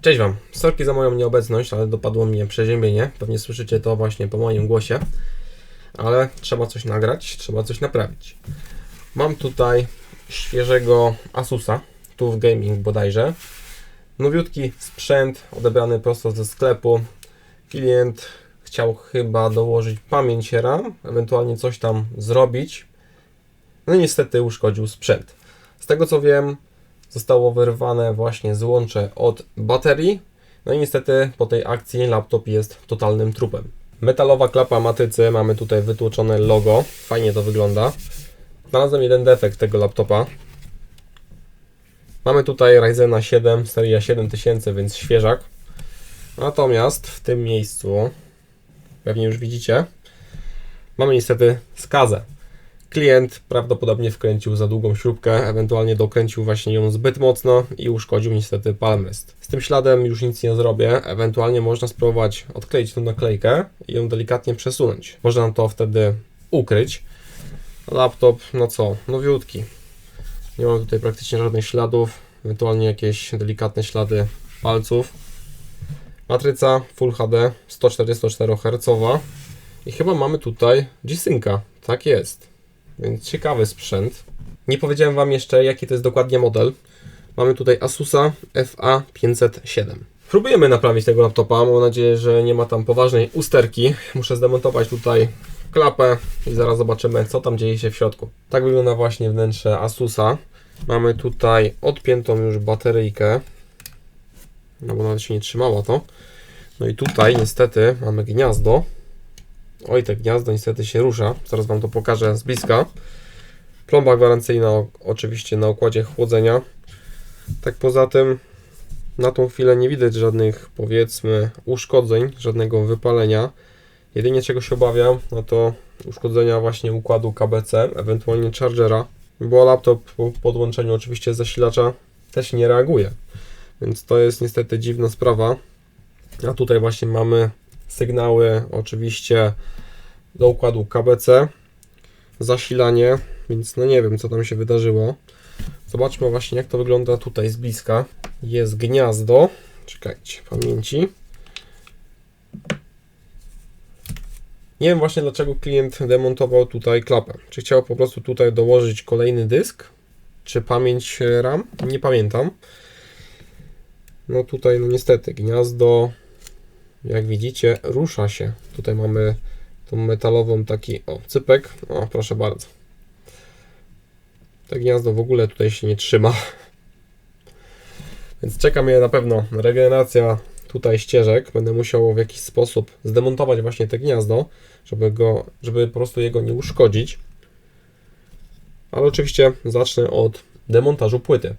Cześć Wam, sorki za moją nieobecność, ale dopadło mnie przeziębienie. Pewnie słyszycie to właśnie po moim głosie. Ale trzeba coś nagrać, trzeba coś naprawić. Mam tutaj świeżego Asusa, tu w gaming bodajże. Nowiutki sprzęt, odebrany prosto ze sklepu. Klient chciał chyba dołożyć pamięć RAM, ewentualnie coś tam zrobić. No niestety uszkodził sprzęt. Z tego co wiem, zostało wyrwane właśnie złącze od baterii. No i niestety po tej akcji laptop jest totalnym trupem. Metalowa klapa matrycy, mamy tutaj wytłoczone logo, fajnie to wygląda. Znalazłem jeden defekt tego laptopa. Mamy tutaj Ryzena 7, seria 7000, więc świeżak. Natomiast w tym miejscu, pewnie już widzicie, mamy niestety skazę. Klient prawdopodobnie wkręcił za długą śrubkę, ewentualnie dokręcił właśnie ją zbyt mocno i uszkodził niestety palmrest. Z tym śladem już nic nie zrobię, ewentualnie można spróbować odkleić tą naklejkę i ją delikatnie przesunąć. Można to wtedy ukryć. Laptop, no co, nowiutki. Nie mam tutaj praktycznie żadnych śladów, ewentualnie jakieś delikatne ślady palców. Matryca Full HD 144 Hz i chyba mamy tutaj G-Synca. Tak jest. Więc ciekawy sprzęt. Nie powiedziałem Wam jeszcze, jaki to jest dokładnie model. Mamy tutaj Asusa FA507. Próbujemy naprawić tego laptopa. Mam nadzieję, że nie ma tam poważnej usterki. Muszę zdemontować tutaj klapę i zaraz zobaczymy, co tam dzieje się w środku. Tak wygląda właśnie wnętrze Asusa. Mamy tutaj odpiętą już bateryjkę. No bo nawet się nie trzymała to. No i tutaj niestety mamy gniazdo. Oj, te gniazdo niestety się rusza. Zaraz Wam to pokażę z bliska. Plomba gwarancyjna oczywiście na układzie chłodzenia. Tak poza tym na tą chwilę nie widać żadnych powiedzmy uszkodzeń, żadnego wypalenia. Jedynie czego się obawiam, no to uszkodzenia właśnie układu KBC, ewentualnie chargera, bo laptop po podłączeniu oczywiście zasilacza też nie reaguje. Więc to jest niestety dziwna sprawa. A tutaj właśnie mamy sygnały oczywiście do układu KBC, zasilanie, więc no nie wiem co tam się wydarzyło. Zobaczmy właśnie jak to wygląda tutaj z bliska. Jest gniazdo, czekajcie, pamięci. Nie wiem właśnie dlaczego klient demontował tutaj klapę. Czy chciał po prostu tutaj dołożyć kolejny dysk, czy pamięć RAM? Nie pamiętam. No tutaj no niestety gniazdo jak widzicie, rusza się. Tutaj mamy tą metalową taki, o, cypek. O, proszę bardzo. To gniazdo w ogóle tutaj się nie trzyma. Więc czeka mnie na pewno regeneracja tutaj ścieżek. Będę musiał w jakiś sposób zdemontować właśnie te gniazdo, żeby go, żeby po prostu jego nie uszkodzić. Ale oczywiście zacznę od demontażu płyty.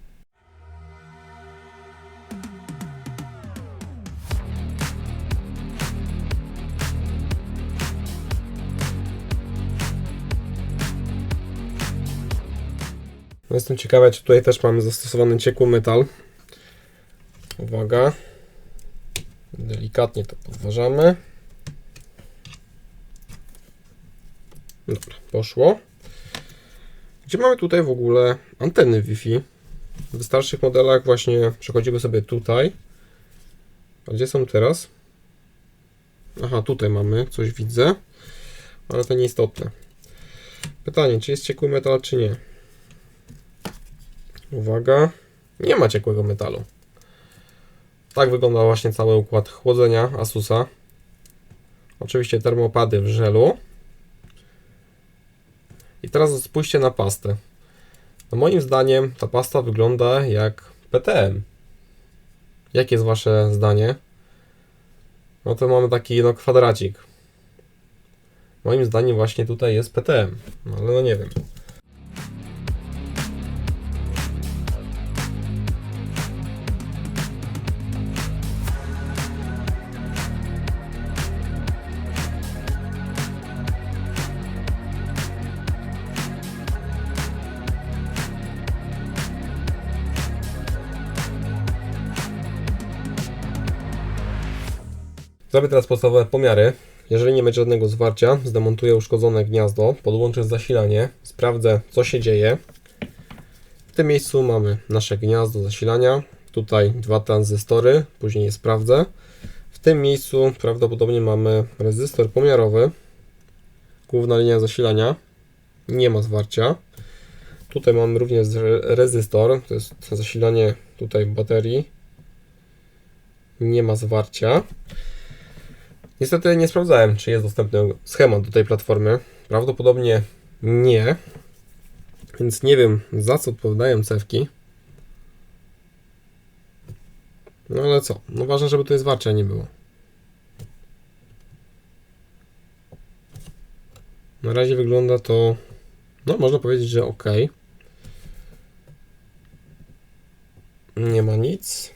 No jestem ciekawy, czy tutaj też mamy zastosowany ciekły metal. Uwaga. Delikatnie to podważamy. Dobra, poszło. Gdzie mamy tutaj w ogóle anteny Wi-Fi? W starszych modelach właśnie przechodzimy sobie tutaj. A gdzie są teraz? Aha, tutaj mamy, coś widzę. Ale to nieistotne. Pytanie, czy jest ciekły metal, czy nie? Uwaga, nie ma ciekłego metalu. Tak wygląda właśnie cały układ chłodzenia Asusa. Oczywiście termopady w żelu. I teraz spójrzcie na pastę. No moim zdaniem ta pasta wygląda jak PTM. Jakie jest wasze zdanie? No to mamy taki no kwadracik. Moim zdaniem właśnie tutaj jest PTM. No ale no nie wiem. Zrobię teraz podstawowe pomiary. Jeżeli nie będzie żadnego zwarcia, zdemontuję uszkodzone gniazdo, podłączę zasilanie, sprawdzę co się dzieje. W tym miejscu mamy nasze gniazdo zasilania. Tutaj dwa tranzystory, później je sprawdzę. W tym miejscu prawdopodobnie mamy rezystor pomiarowy. Główna linia zasilania. Nie ma zwarcia. Tutaj mamy również re- rezystor, to jest zasilanie tutaj baterii. Nie ma zwarcia. Niestety nie sprawdzałem, czy jest dostępny schemat do tej platformy. Prawdopodobnie nie. Więc nie wiem, za co odpowiadają cewki. No ale co? No ważne, żeby tutaj zwarcia nie było. Na razie wygląda to, no można powiedzieć, że ok. Nie ma nic.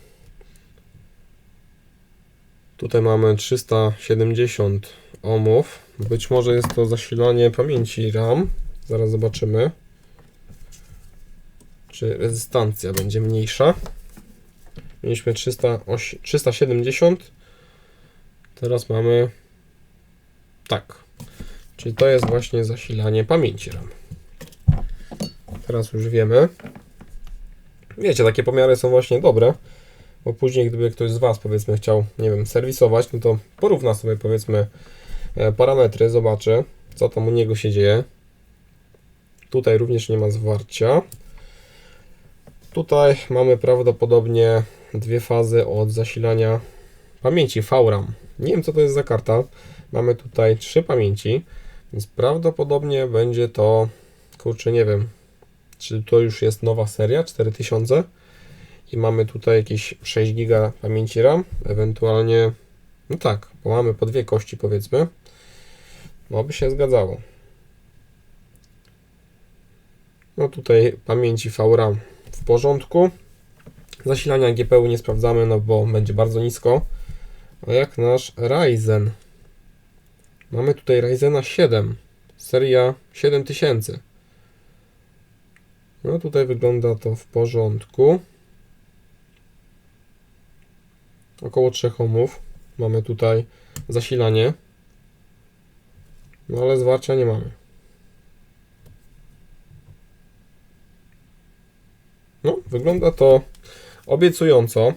Tutaj mamy 370 ohmów. Być może jest to zasilanie pamięci RAM. Zaraz zobaczymy. Czy rezystancja będzie mniejsza. Mieliśmy 300, osi- 370. Teraz mamy tak. Czyli to jest właśnie zasilanie pamięci RAM. Teraz już wiemy. Wiecie, takie pomiary są właśnie dobre, bo później gdyby ktoś z Was powiedzmy chciał, nie wiem, serwisować, no to porówna sobie powiedzmy e, parametry, zobaczy co tam u niego się dzieje. Tutaj również nie ma zwarcia. Tutaj mamy prawdopodobnie dwie fazy od zasilania pamięci VRAM. Nie wiem co to jest za karta. Mamy tutaj trzy pamięci, więc prawdopodobnie będzie to, kurczę, nie wiem, czy to już jest nowa seria 4000 i mamy tutaj jakieś 6 giga pamięci RAM, ewentualnie, no tak, bo mamy po dwie kości powiedzmy, no by się zgadzało. No tutaj pamięci VRAM w porządku. Zasilania GPU nie sprawdzamy, no bo będzie bardzo nisko. A jak nasz Ryzen? Mamy tutaj Ryzena 7, seria 7000. No tutaj wygląda to w porządku. Około 3 ohmów. Mamy tutaj zasilanie. No ale zwarcia nie mamy. No, wygląda to obiecująco.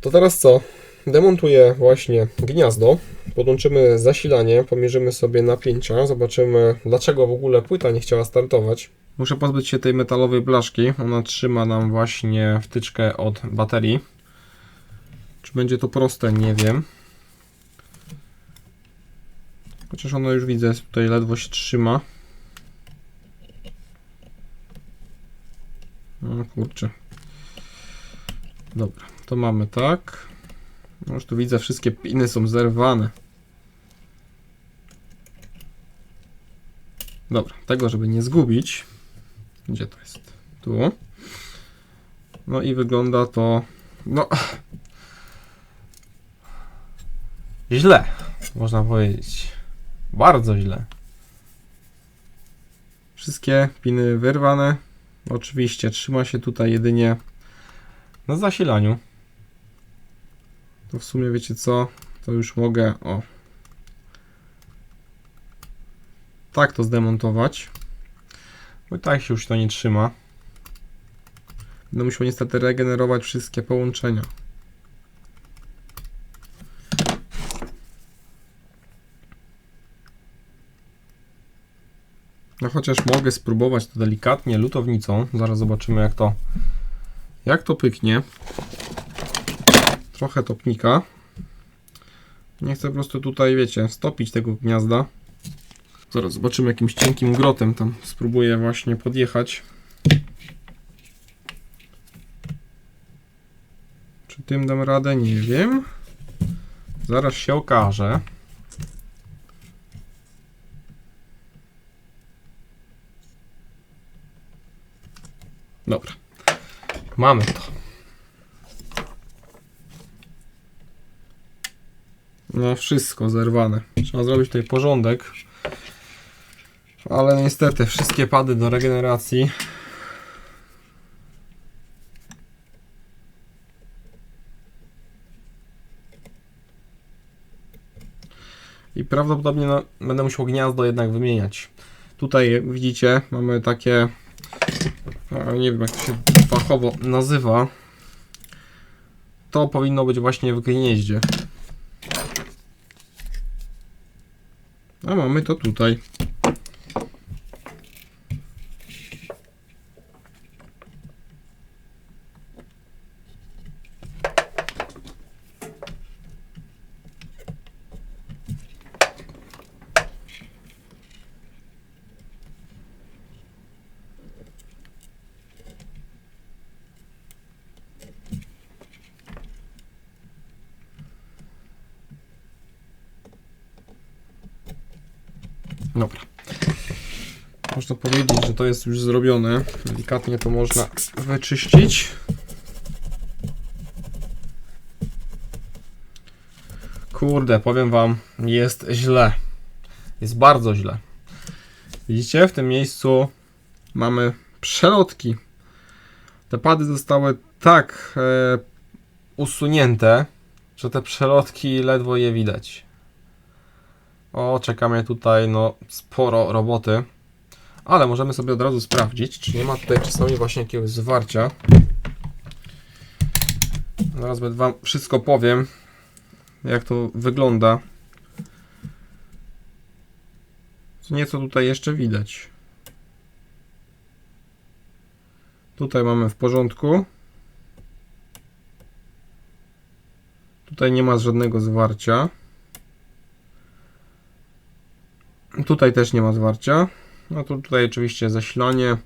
To teraz co? Demontuję właśnie gniazdo, podłączymy zasilanie, pomierzymy sobie napięcia, zobaczymy dlaczego w ogóle płyta nie chciała startować. Muszę pozbyć się tej metalowej blaszki, ona trzyma nam właśnie wtyczkę od baterii. Czy będzie to proste? Nie wiem. Chociaż ona już widzę, tutaj ledwo się trzyma. No kurczę. Dobra, to mamy tak. No już tu widzę, wszystkie piny są zerwane. Dobra, tego żeby nie zgubić. Gdzie to jest? Tu. No i wygląda to. No. Źle, można powiedzieć. Bardzo źle. Wszystkie piny wyrwane. Oczywiście trzyma się tutaj jedynie na zasilaniu. To w sumie wiecie co? To już mogę o tak to zdemontować. Bo tak się już to nie trzyma. Będę musiał niestety regenerować wszystkie połączenia. No chociaż mogę spróbować to delikatnie lutownicą. Zaraz zobaczymy jak to jak to pyknie. Trochę topnika. Nie chcę po prostu tutaj, wiecie, stopić tego gniazda. Zaraz zobaczymy jakimś cienkim grotem tam spróbuję właśnie podjechać. Czy tym dam radę? Nie wiem. Zaraz się okaże. Dobra. Mamy to. No wszystko zerwane. Trzeba zrobić tutaj porządek. Ale niestety wszystkie pady do regeneracji. I prawdopodobnie no, będę musiał gniazdo jednak wymieniać. Tutaj widzicie, mamy takie, nie wiem jak to się fachowo nazywa, to powinno być właśnie w gnieździe. A mamy to tutaj. Dobra. Można powiedzieć, że to jest już zrobione. Delikatnie to można wyczyścić. Kurde, powiem wam, jest źle. Jest bardzo źle. Widzicie, w tym miejscu mamy przelotki. Te pady zostały tak e, usunięte, że te przelotki ledwo je widać. O, czekamy tutaj, no, sporo roboty. Ale możemy sobie od razu sprawdzić, czy nie ma tutaj czasami właśnie jakiegoś zwarcia. Zaraz Wam wszystko powiem, jak to wygląda. Co nieco tutaj jeszcze widać. Tutaj mamy w porządku. Tutaj nie ma żadnego zwarcia. Tutaj też nie ma zwarcia. No to tutaj oczywiście zasilanie.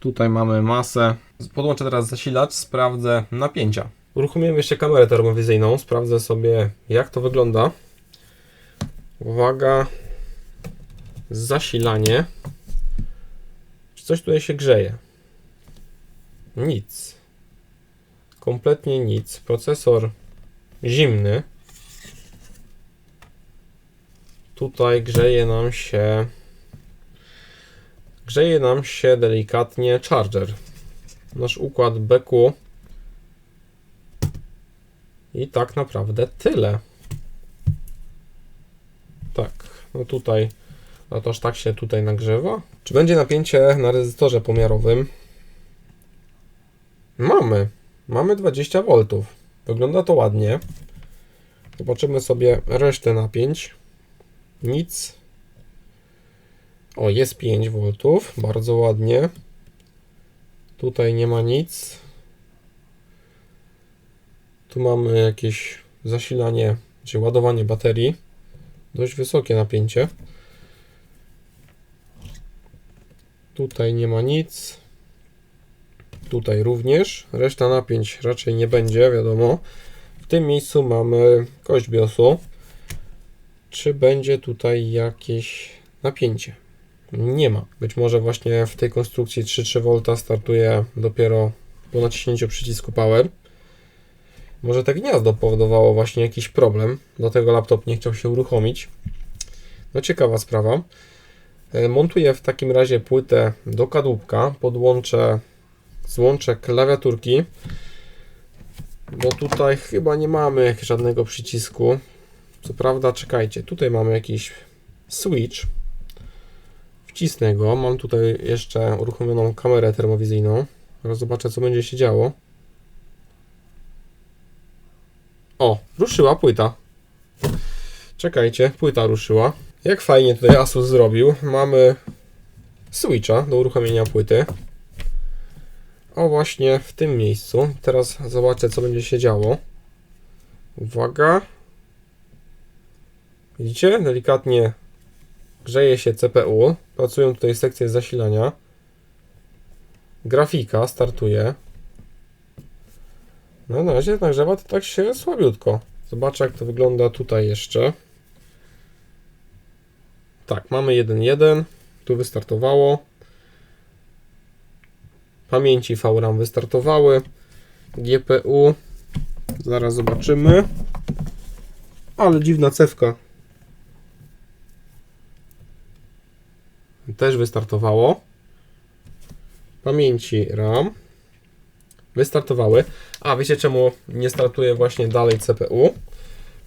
Tutaj mamy masę. Podłączę teraz zasilacz, sprawdzę napięcia. Uruchomiłem jeszcze kamerę termowizyjną, sprawdzę sobie jak to wygląda. Uwaga. Zasilanie. Czy coś tutaj się grzeje? Nic. Kompletnie nic. Procesor zimny. Tutaj grzeje nam się grzeje nam się delikatnie charger. Nasz układ BQ i tak naprawdę tyle. Tak, no tutaj no toż tak się tutaj nagrzewa. Czy będzie napięcie na rezystorze pomiarowym? Mamy. Mamy 20 V. Wygląda to ładnie. Zobaczymy sobie resztę napięć. Nic. O, jest 5 V. Bardzo ładnie. Tutaj nie ma nic. Tu mamy jakieś zasilanie, czy ładowanie baterii. Dość wysokie napięcie. Tutaj nie ma nic. Tutaj również. Reszta napięć raczej nie będzie, wiadomo. W tym miejscu mamy kość BIOSu. Czy będzie tutaj jakieś napięcie? Nie ma. Być może właśnie w tej konstrukcji 3,3 V startuje dopiero po naciśnięciu przycisku Power. Może to gniazdo powodowało właśnie jakiś problem, dlatego laptop nie chciał się uruchomić. No ciekawa sprawa. E, montuję w takim razie płytę do kadłubka, podłączę złączę klawiaturki, bo tutaj chyba nie mamy żadnego przycisku. Co prawda, czekajcie, tutaj mamy jakiś switch. Wcisnę go. Mam tutaj jeszcze uruchomioną kamerę termowizyjną. Teraz zobaczę, co będzie się działo. O, ruszyła płyta. Czekajcie, płyta ruszyła. Jak fajnie tutaj Asus zrobił. Mamy switcha do uruchomienia płyty. O, właśnie w tym miejscu. Teraz zobaczę, co będzie się działo. Uwaga. Widzicie? Delikatnie grzeje się CPU. Pracują tutaj sekcje zasilania. Grafika startuje. No na razie nagrzewa to tak się słabiutko. Zobaczę jak to wygląda tutaj jeszcze. Tak, mamy 1.1. Tu wystartowało. Pamięci VRAM wystartowały. GPU. Zaraz zobaczymy. Ale dziwna cewka. Też wystartowało. Pamięci RAM. Wystartowały. A wiecie czemu nie startuje właśnie dalej CPU?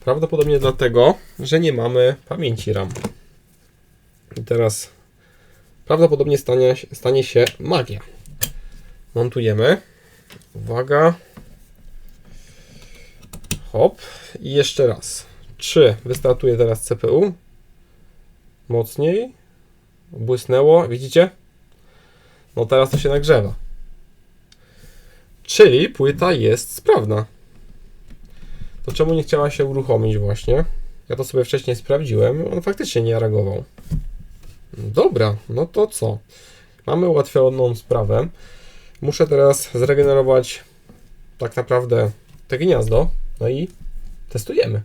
Prawdopodobnie dlatego, że nie mamy pamięci RAM. I teraz prawdopodobnie stanie, stanie się magia. Montujemy. Uwaga. Hop. I jeszcze raz. Czy wystartuje teraz CPU? Mocniej. Błysnęło, widzicie? No teraz to się nagrzewa. Czyli płyta jest sprawna. To czemu nie chciała się uruchomić właśnie? Ja to sobie wcześniej sprawdziłem, on faktycznie nie reagował. Dobra, no to co? Mamy ułatwioną sprawę. Muszę teraz zregenerować tak naprawdę te gniazdo, no i testujemy.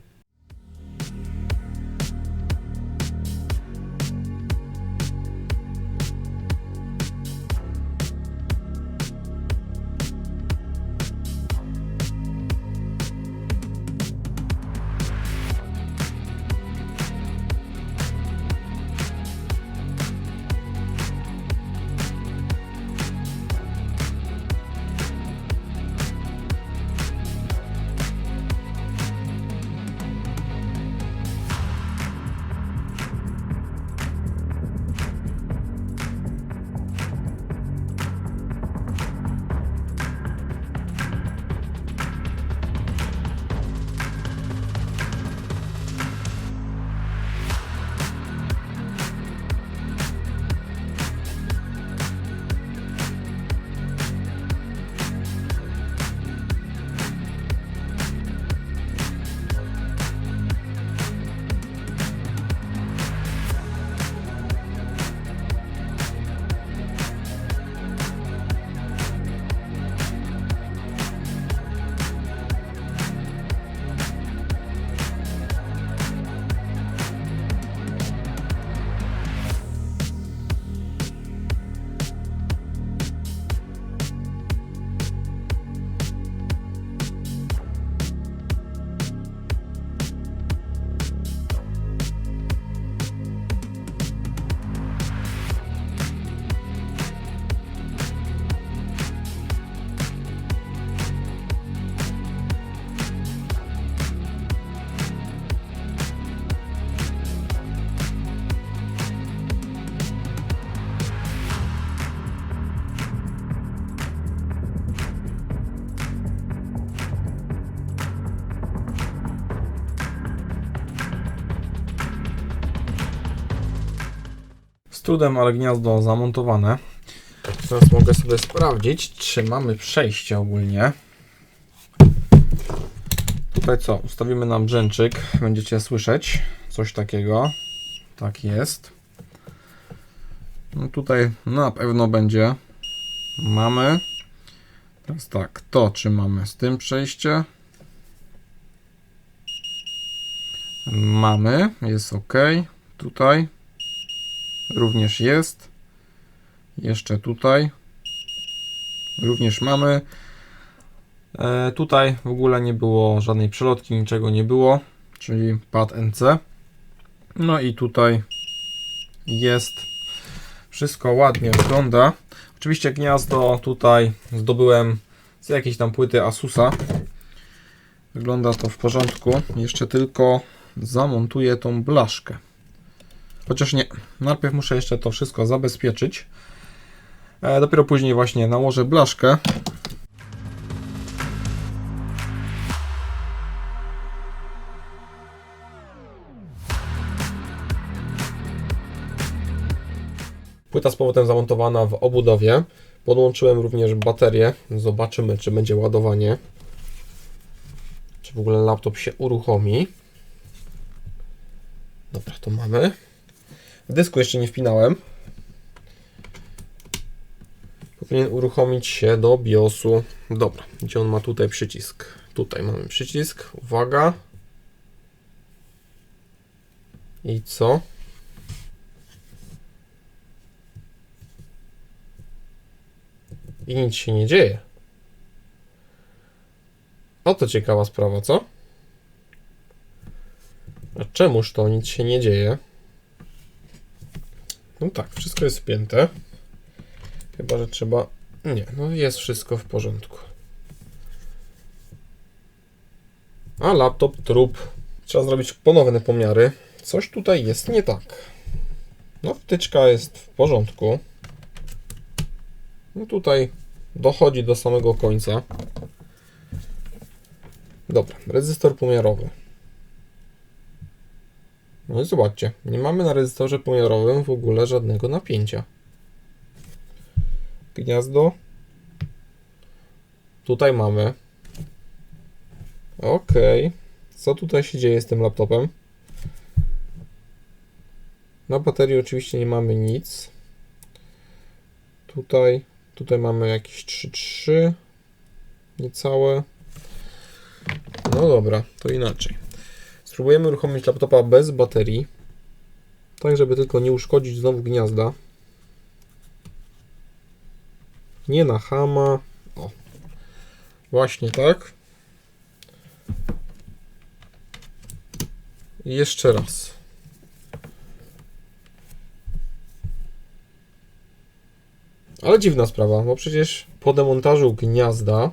Trudem, ale gniazdo zamontowane. Teraz mogę sobie sprawdzić, czy mamy przejście ogólnie. Tutaj co? Ustawimy nam brzęczyk. Będziecie słyszeć coś takiego. Tak jest. No tutaj na pewno będzie. Mamy. Teraz tak, to czy mamy z tym przejście? Mamy, jest ok. Tutaj również jest. Jeszcze tutaj również mamy. E, tutaj w ogóle nie było żadnej przelotki, niczego nie było, czyli pad NC. No i tutaj jest. Wszystko ładnie wygląda. Oczywiście gniazdo tutaj zdobyłem z jakiejś tam płyty Asusa. Wygląda to w porządku. Jeszcze tylko zamontuję tą blaszkę. Chociaż nie, najpierw muszę jeszcze to wszystko zabezpieczyć. E, dopiero później właśnie nałożę blaszkę. Płyta z powrotem zamontowana w obudowie. Podłączyłem również baterię. Zobaczymy, czy będzie ładowanie. Czy w ogóle laptop się uruchomi. Dobra, to mamy. Dysku jeszcze nie wpinałem. Powinien uruchomić się do BIOSu. Dobra, gdzie on ma tutaj przycisk? Tutaj mamy przycisk. Uwaga. I co? I nic się nie dzieje. Oto ciekawa sprawa, co? A czemuż to nic się nie dzieje? No tak, wszystko jest wpięte. Chyba, że trzeba... Nie, no jest wszystko w porządku. A laptop trup. Trzeba zrobić ponowne pomiary. Coś tutaj jest nie tak. No wtyczka jest w porządku. No tutaj dochodzi do samego końca. Dobra, rezystor pomiarowy. No i zobaczcie, nie mamy na rezystorze pomiarowym w ogóle żadnego napięcia. Gniazdo. Tutaj mamy. Ok. Co tutaj się dzieje z tym laptopem? Na baterii oczywiście nie mamy nic. Tutaj, tutaj mamy jakieś 3,3 niecałe. No dobra, to inaczej. Spróbujemy uruchomić laptopa bez baterii, tak żeby tylko nie uszkodzić znowu gniazda. Nie na hama. O. Właśnie tak. I jeszcze raz. Ale dziwna sprawa, bo przecież po demontażu gniazda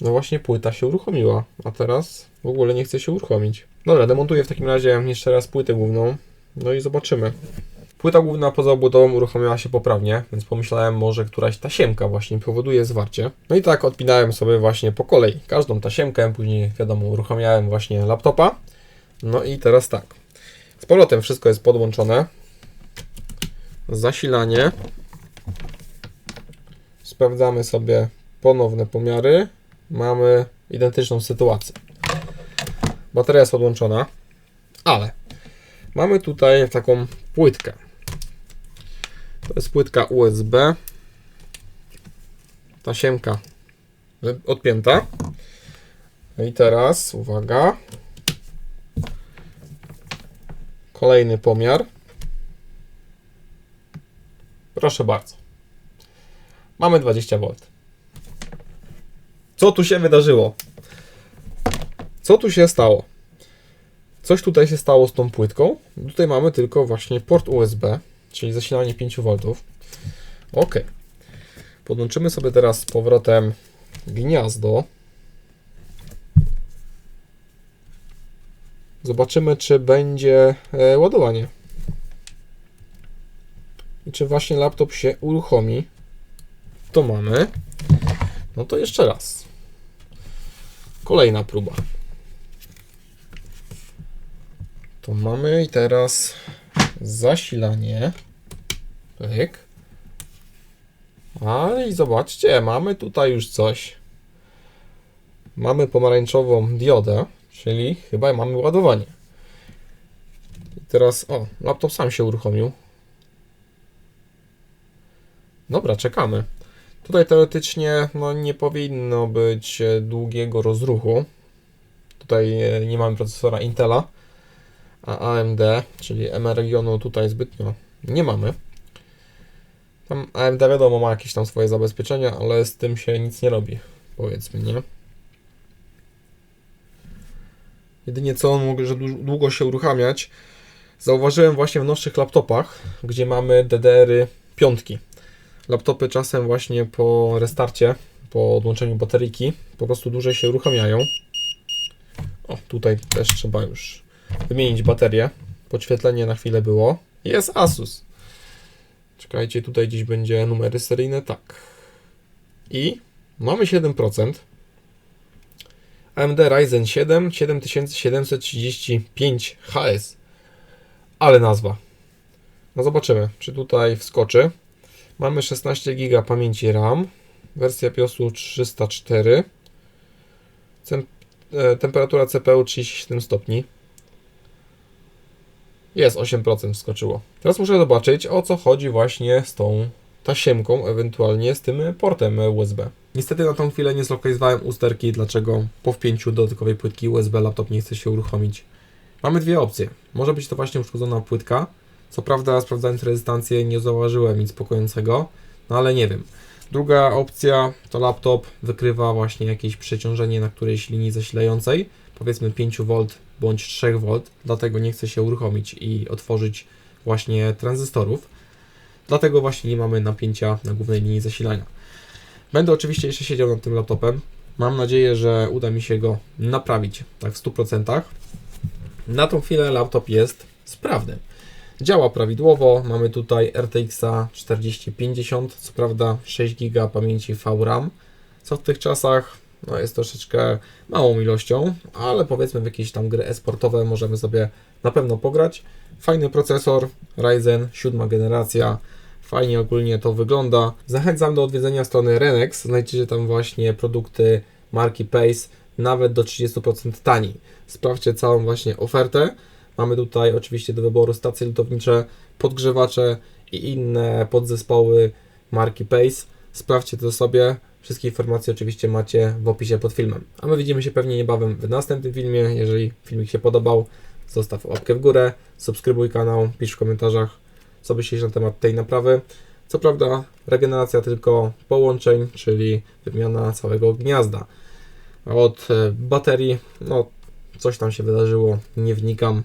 no właśnie płyta się uruchomiła, a teraz w ogóle nie chce się uruchomić. Dobra, demontuję w takim razie jeszcze raz płytę główną, no i zobaczymy. Płyta główna poza obudową uruchomiła się poprawnie, więc pomyślałem może któraś tasiemka właśnie powoduje zwarcie. No i tak odpinałem sobie właśnie po kolei każdą tasiemkę, później wiadomo uruchamiałem właśnie laptopa. No i teraz tak. Z powrotem wszystko jest podłączone. Zasilanie. Sprawdzamy sobie ponowne pomiary. Mamy identyczną sytuację. Bateria jest odłączona, ale mamy tutaj taką płytkę. To jest płytka USB. Tasiemka odpięta. No i teraz, uwaga. Kolejny pomiar. Proszę bardzo. Mamy 20 V. Co tu się wydarzyło? Co tu się stało? Coś tutaj się stało z tą płytką. Tutaj mamy tylko właśnie port USB, czyli zasilanie 5V. Ok. Podłączymy sobie teraz z powrotem gniazdo. Zobaczymy, czy będzie e, ładowanie. I czy właśnie laptop się uruchomi. To mamy. No to jeszcze raz. Kolejna próba. To mamy i teraz zasilanie. Pyk. A i zobaczcie, mamy tutaj już coś. Mamy pomarańczową diodę, czyli chyba mamy ładowanie. I teraz, o, laptop sam się uruchomił. Dobra, czekamy. Tutaj teoretycznie no, nie powinno być długiego rozruchu. Tutaj e, nie mamy procesora Intela, a AMD, czyli M regionu tutaj zbytnio nie mamy. Tam AMD wiadomo ma jakieś tam swoje zabezpieczenia, ale z tym się nic nie robi, powiedzmy, nie? Jedynie co on może długo się uruchamiać, zauważyłem właśnie w nowszych laptopach, gdzie mamy DDR-y piątki laptopy czasem właśnie po restarcie, po odłączeniu bateryki, po prostu dłużej się uruchamiają. O, tutaj też trzeba już wymienić baterię. Podświetlenie na chwilę było. Jest Asus. Czekajcie, tutaj gdzieś będzie numery seryjne. Tak. I mamy 7%. AMD Ryzen 7 7735 HS. Ale nazwa. No zobaczymy, czy tutaj wskoczy. Mamy 16 GB pamięci RAM, wersja BIOSu 304, e, temperatura CPU 37 stopni. Jest 8% wskoczyło. Teraz muszę zobaczyć o co chodzi właśnie z tą tasiemką, ewentualnie z tym portem USB. Niestety na tą chwilę nie zlokalizowałem usterki, dlaczego po wpięciu dodatkowej płytki USB laptop nie chce się uruchomić. Mamy dwie opcje. Może być to właśnie uszkodzona płytka, co prawda, sprawdzając rezystancję, nie zauważyłem nic spokojącego, no ale nie wiem. Druga opcja to laptop wykrywa właśnie jakieś przeciążenie na którejś linii zasilającej, powiedzmy 5V bądź 3V, dlatego nie chce się uruchomić i otworzyć właśnie tranzystorów. Dlatego właśnie nie mamy napięcia na głównej linii zasilania. Będę oczywiście jeszcze siedział nad tym laptopem. Mam nadzieję, że uda mi się go naprawić tak w 100%. Na tą chwilę laptop jest sprawny. Działa prawidłowo, mamy tutaj RTX 4050, co prawda 6 GB pamięci VRAM, co w tych czasach No jest troszeczkę małą ilością, ale powiedzmy w jakieś tam gry e-sportowe możemy sobie na pewno pograć. Fajny procesor, Ryzen 7 generacja, fajnie ogólnie to wygląda. Zachęcam do odwiedzenia strony Renex, znajdziecie tam właśnie produkty marki Pace, nawet do 30% taniej. Sprawdźcie całą właśnie ofertę. Mamy tutaj oczywiście do wyboru stacje lutownicze, podgrzewacze i inne podzespoły marki Pace. Sprawdźcie to sobie. Wszystkie informacje oczywiście macie w opisie pod filmem. A my widzimy się pewnie niebawem w następnym filmie. Jeżeli filmik się podobał, zostaw łapkę w górę, subskrybuj kanał, pisz w komentarzach, co myślisz na temat tej naprawy. Co prawda, regeneracja tylko połączeń, czyli wymiana całego gniazda. Od e, baterii, no coś tam się wydarzyło, nie wnikam.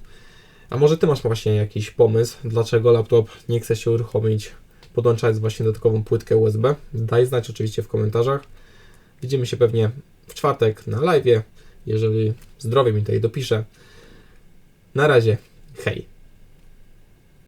A może ty masz właśnie jakiś pomysł, dlaczego laptop nie chce się uruchomić, podłączając właśnie dodatkową płytkę USB? Daj znać oczywiście w komentarzach. Widzimy się pewnie w czwartek na live, jeżeli zdrowie mi tutaj dopisze. Na razie, hej.